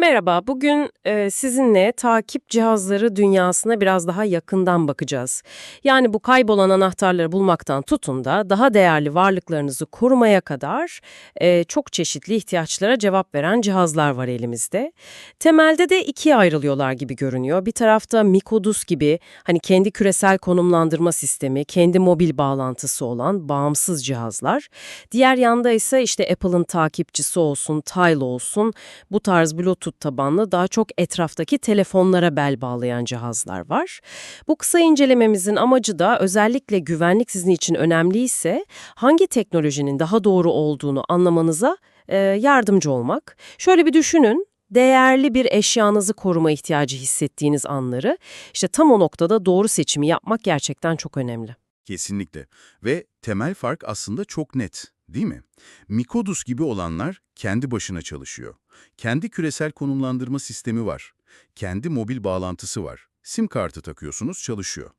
Merhaba, bugün e, sizinle takip cihazları dünyasına biraz daha yakından bakacağız. Yani bu kaybolan anahtarları bulmaktan tutun da daha değerli varlıklarınızı korumaya kadar e, çok çeşitli ihtiyaçlara cevap veren cihazlar var elimizde. Temelde de ikiye ayrılıyorlar gibi görünüyor. Bir tarafta Mikodus gibi hani kendi küresel konumlandırma sistemi, kendi mobil bağlantısı olan bağımsız cihazlar. Diğer yanda ise işte Apple'ın takipçisi olsun, Tile olsun bu tarz Bluetooth tabanlı daha çok etraftaki telefonlara bel bağlayan cihazlar var. Bu kısa incelememizin amacı da özellikle güvenlik sizin için önemliyse hangi teknolojinin daha doğru olduğunu anlamanıza e, yardımcı olmak. Şöyle bir düşünün, değerli bir eşyanızı koruma ihtiyacı hissettiğiniz anları, işte tam o noktada doğru seçimi yapmak gerçekten çok önemli. Kesinlikle. Ve temel fark aslında çok net, değil mi? Mikodus gibi olanlar kendi başına çalışıyor. Kendi küresel konumlandırma sistemi var. Kendi mobil bağlantısı var. SIM kartı takıyorsunuz, çalışıyor.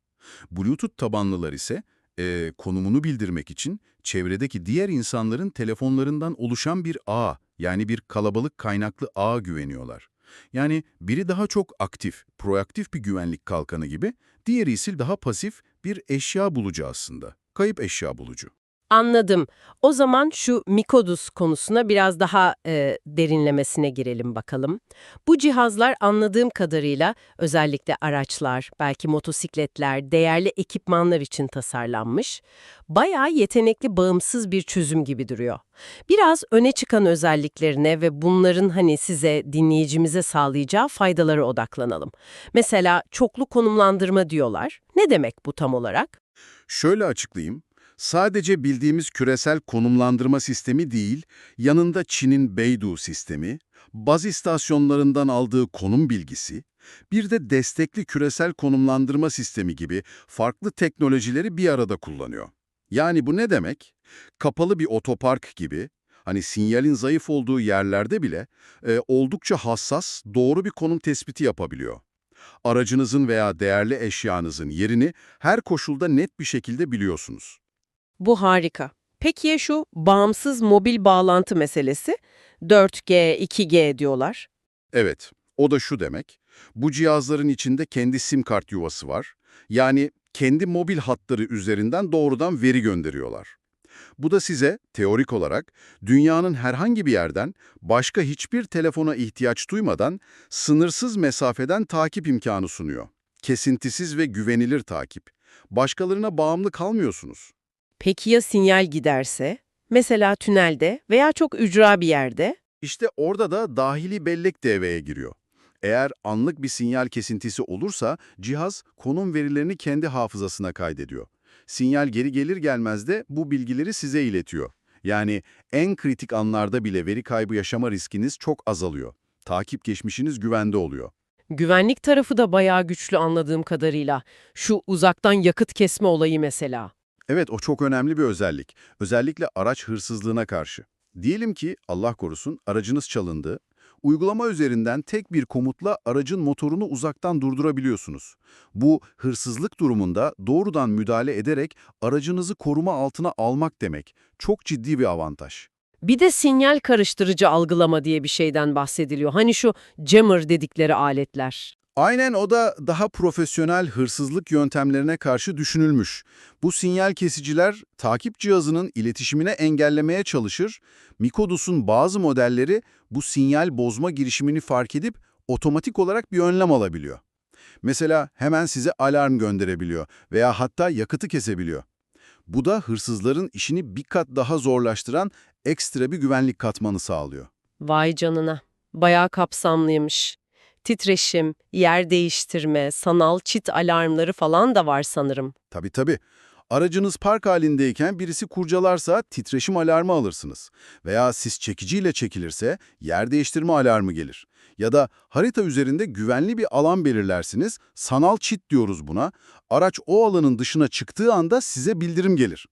Bluetooth tabanlılar ise e, konumunu bildirmek için çevredeki diğer insanların telefonlarından oluşan bir ağ, yani bir kalabalık kaynaklı ağa güveniyorlar. Yani biri daha çok aktif, proaktif bir güvenlik kalkanı gibi, diğeri ise daha pasif bir eşya bulucu aslında. Kayıp eşya bulucu. Anladım. O zaman şu Mikodus konusuna biraz daha e, derinlemesine girelim bakalım. Bu cihazlar anladığım kadarıyla özellikle araçlar, belki motosikletler, değerli ekipmanlar için tasarlanmış. Bayağı yetenekli, bağımsız bir çözüm gibi duruyor. Biraz öne çıkan özelliklerine ve bunların hani size, dinleyicimize sağlayacağı faydalara odaklanalım. Mesela çoklu konumlandırma diyorlar. Ne demek bu tam olarak? Şöyle açıklayayım. Sadece bildiğimiz küresel konumlandırma sistemi değil, yanında Çin'in Beidou sistemi, baz istasyonlarından aldığı konum bilgisi, bir de destekli küresel konumlandırma sistemi gibi farklı teknolojileri bir arada kullanıyor. Yani bu ne demek? Kapalı bir otopark gibi, hani sinyalin zayıf olduğu yerlerde bile e, oldukça hassas, doğru bir konum tespiti yapabiliyor. Aracınızın veya değerli eşyanızın yerini her koşulda net bir şekilde biliyorsunuz. Bu harika. Peki ya şu bağımsız mobil bağlantı meselesi? 4G, 2G diyorlar. Evet, o da şu demek. Bu cihazların içinde kendi sim kart yuvası var. Yani kendi mobil hatları üzerinden doğrudan veri gönderiyorlar. Bu da size teorik olarak dünyanın herhangi bir yerden başka hiçbir telefona ihtiyaç duymadan sınırsız mesafeden takip imkanı sunuyor. Kesintisiz ve güvenilir takip. Başkalarına bağımlı kalmıyorsunuz. Peki ya sinyal giderse? Mesela tünelde veya çok ücra bir yerde? İşte orada da dahili bellek devreye giriyor. Eğer anlık bir sinyal kesintisi olursa cihaz konum verilerini kendi hafızasına kaydediyor. Sinyal geri gelir gelmez de bu bilgileri size iletiyor. Yani en kritik anlarda bile veri kaybı yaşama riskiniz çok azalıyor. Takip geçmişiniz güvende oluyor. Güvenlik tarafı da bayağı güçlü anladığım kadarıyla. Şu uzaktan yakıt kesme olayı mesela. Evet, o çok önemli bir özellik. Özellikle araç hırsızlığına karşı. Diyelim ki, Allah korusun, aracınız çalındı. Uygulama üzerinden tek bir komutla aracın motorunu uzaktan durdurabiliyorsunuz. Bu, hırsızlık durumunda doğrudan müdahale ederek aracınızı koruma altına almak demek. Çok ciddi bir avantaj. Bir de sinyal karıştırıcı algılama diye bir şeyden bahsediliyor. Hani şu jammer dedikleri aletler. Aynen o da daha profesyonel hırsızlık yöntemlerine karşı düşünülmüş. Bu sinyal kesiciler takip cihazının iletişimine engellemeye çalışır. Mikodus'un bazı modelleri bu sinyal bozma girişimini fark edip otomatik olarak bir önlem alabiliyor. Mesela hemen size alarm gönderebiliyor veya hatta yakıtı kesebiliyor. Bu da hırsızların işini bir kat daha zorlaştıran ekstra bir güvenlik katmanı sağlıyor. Vay canına. Bayağı kapsamlıymış. Titreşim, yer değiştirme, sanal çit alarmları falan da var sanırım. Tabii tabii. Aracınız park halindeyken birisi kurcalarsa titreşim alarmı alırsınız. Veya sis çekiciyle çekilirse yer değiştirme alarmı gelir. Ya da harita üzerinde güvenli bir alan belirlersiniz, sanal çit diyoruz buna. Araç o alanın dışına çıktığı anda size bildirim gelir.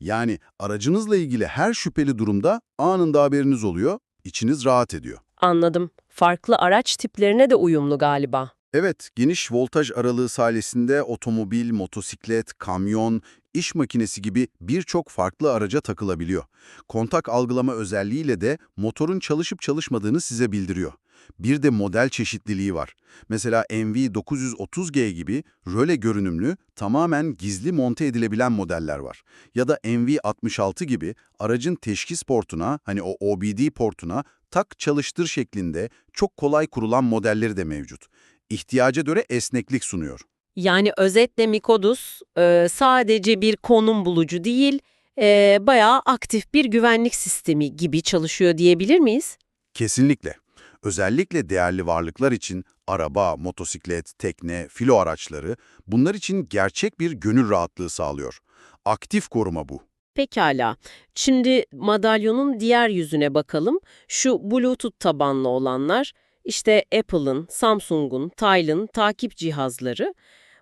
Yani aracınızla ilgili her şüpheli durumda anında haberiniz oluyor, içiniz rahat ediyor. Anladım. Farklı araç tiplerine de uyumlu galiba. Evet, geniş voltaj aralığı sayesinde otomobil, motosiklet, kamyon, iş makinesi gibi birçok farklı araca takılabiliyor. Kontak algılama özelliğiyle de motorun çalışıp çalışmadığını size bildiriyor. Bir de model çeşitliliği var. Mesela NV930G gibi röle görünümlü, tamamen gizli monte edilebilen modeller var. Ya da NV66 gibi aracın teşhis portuna, hani o OBD portuna tak çalıştır şeklinde çok kolay kurulan modelleri de mevcut. İhtiyaca göre esneklik sunuyor. Yani özetle Mikodus e, sadece bir konum bulucu değil, e, bayağı aktif bir güvenlik sistemi gibi çalışıyor diyebilir miyiz? Kesinlikle. Özellikle değerli varlıklar için araba, motosiklet, tekne, filo araçları bunlar için gerçek bir gönül rahatlığı sağlıyor. Aktif koruma bu. Pekala. Şimdi madalyonun diğer yüzüne bakalım. Şu Bluetooth tabanlı olanlar, işte Apple'ın, Samsung'un, Tile'ın takip cihazları.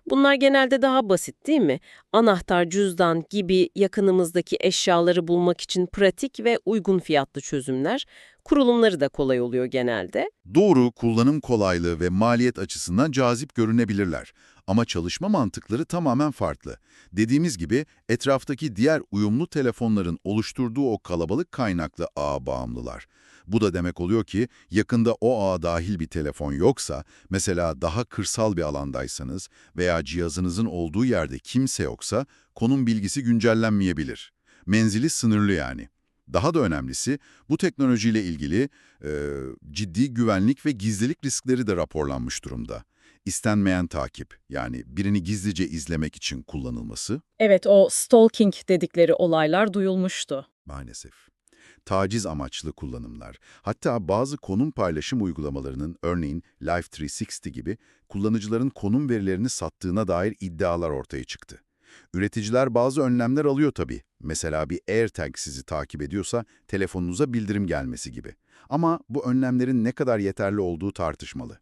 Bunlar genelde daha basit değil mi? Anahtar, cüzdan gibi yakınımızdaki eşyaları bulmak için pratik ve uygun fiyatlı çözümler. Kurulumları da kolay oluyor genelde. Doğru, kullanım kolaylığı ve maliyet açısından cazip görünebilirler. Ama çalışma mantıkları tamamen farklı. Dediğimiz gibi etraftaki diğer uyumlu telefonların oluşturduğu o kalabalık kaynaklı ağa bağımlılar. Bu da demek oluyor ki yakında o ağa dahil bir telefon yoksa, mesela daha kırsal bir alandaysanız veya cihazınızın olduğu yerde kimse yoksa konum bilgisi güncellenmeyebilir. Menzili sınırlı yani. Daha da önemlisi bu teknolojiyle ilgili e, ciddi güvenlik ve gizlilik riskleri de raporlanmış durumda. İstenmeyen takip yani birini gizlice izlemek için kullanılması Evet, o stalking dedikleri olaylar duyulmuştu. maalesef. Taciz amaçlı kullanımlar, hatta bazı konum paylaşım uygulamalarının örneğin Life360 gibi kullanıcıların konum verilerini sattığına dair iddialar ortaya çıktı. Üreticiler bazı önlemler alıyor tabii. Mesela bir AirTag sizi takip ediyorsa telefonunuza bildirim gelmesi gibi. Ama bu önlemlerin ne kadar yeterli olduğu tartışmalı.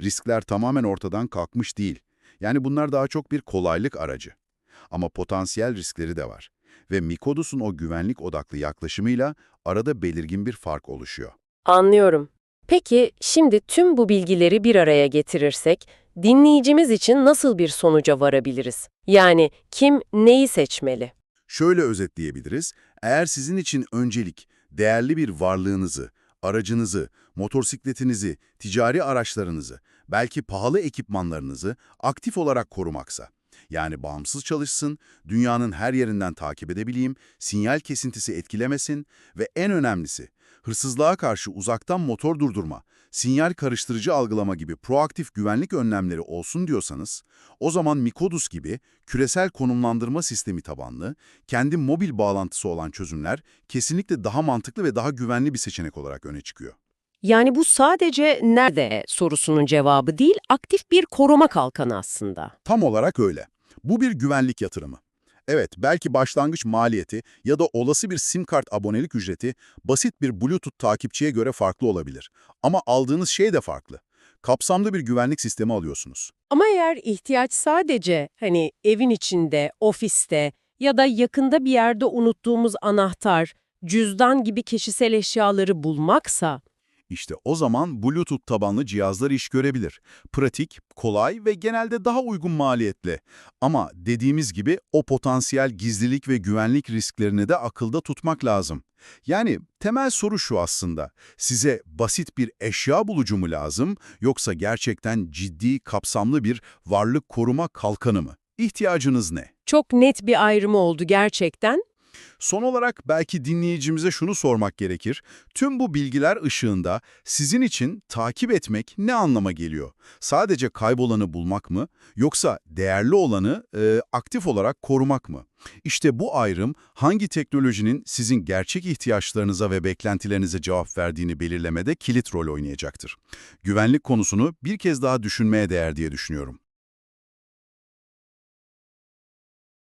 Riskler tamamen ortadan kalkmış değil. Yani bunlar daha çok bir kolaylık aracı. Ama potansiyel riskleri de var. Ve Mikodus'un o güvenlik odaklı yaklaşımıyla arada belirgin bir fark oluşuyor. Anlıyorum. Peki şimdi tüm bu bilgileri bir araya getirirsek dinleyicimiz için nasıl bir sonuca varabiliriz? Yani kim neyi seçmeli? Şöyle özetleyebiliriz, eğer sizin için öncelik değerli bir varlığınızı, aracınızı, motosikletinizi, ticari araçlarınızı, belki pahalı ekipmanlarınızı aktif olarak korumaksa, yani bağımsız çalışsın, dünyanın her yerinden takip edebileyim, sinyal kesintisi etkilemesin ve en önemlisi, hırsızlığa karşı uzaktan motor durdurma, sinyal karıştırıcı algılama gibi proaktif güvenlik önlemleri olsun diyorsanız, o zaman Mikodus gibi küresel konumlandırma sistemi tabanlı, kendi mobil bağlantısı olan çözümler kesinlikle daha mantıklı ve daha güvenli bir seçenek olarak öne çıkıyor. Yani bu sadece nerede sorusunun cevabı değil, aktif bir koruma kalkanı aslında. Tam olarak öyle. Bu bir güvenlik yatırımı. Evet, belki başlangıç maliyeti ya da olası bir SIM kart abonelik ücreti basit bir Bluetooth takipçiye göre farklı olabilir. Ama aldığınız şey de farklı. Kapsamlı bir güvenlik sistemi alıyorsunuz. Ama eğer ihtiyaç sadece hani evin içinde, ofiste ya da yakında bir yerde unuttuğumuz anahtar, cüzdan gibi kişisel eşyaları bulmaksa, İşte o zaman Bluetooth tabanlı cihazlar iş görebilir. Pratik, kolay ve genelde daha uygun maliyetli. Ama dediğimiz gibi o potansiyel gizlilik ve güvenlik risklerini de akılda tutmak lazım. Yani temel soru şu aslında. Size basit bir eşya bulucu mu lazım yoksa gerçekten ciddi, kapsamlı bir varlık koruma kalkanı mı? İhtiyacınız ne? çok net bir ayrımı oldu gerçekten. Son olarak belki dinleyicimize şunu sormak gerekir. Tüm bu bilgiler ışığında sizin için takip etmek ne anlama geliyor? Sadece kaybolanı bulmak mı yoksa değerli olanı e, aktif olarak korumak mı? İşte bu ayrım hangi teknolojinin sizin gerçek ihtiyaçlarınıza ve beklentilerinize cevap verdiğini belirlemede kilit rol oynayacaktır. Güvenlik konusunu bir kez daha düşünmeye değer diye düşünüyorum.